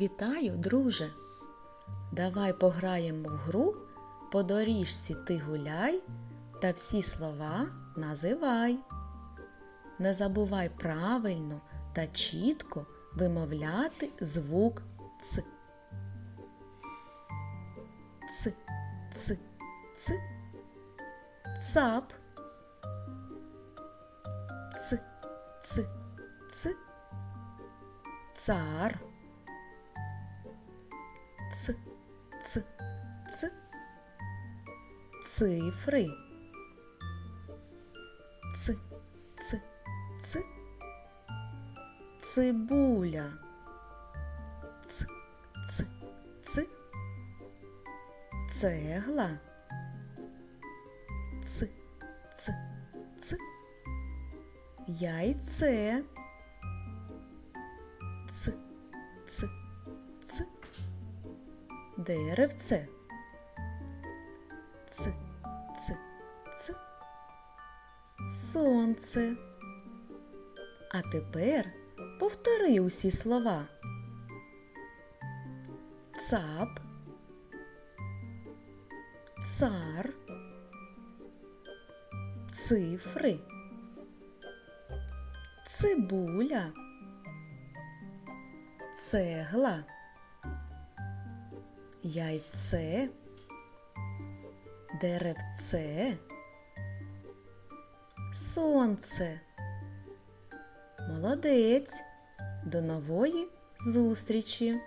Вітаю, друже! Давай пограємо в гру по доріжці ти гуляй та всі слова називай. Не забувай правильно та чітко вимовляти звук Ц. Ц, ц, ц. Цап. Ц, ц, ц. Цар. Ц, ц, ц. Цифри. Ц, ц, ц. Цибуля. Ц, ц, ц. Цегла. Ц, ц, ц. Яйце. Ц, ц, ц. Деревце. Ц, ц, ц. Сонце. А тепер повтори усі слова. Цап. Цар. Цифри. Цибуля. Цегла. Яйце. Деревце. Сонце. Молодець. До нової зустрічі!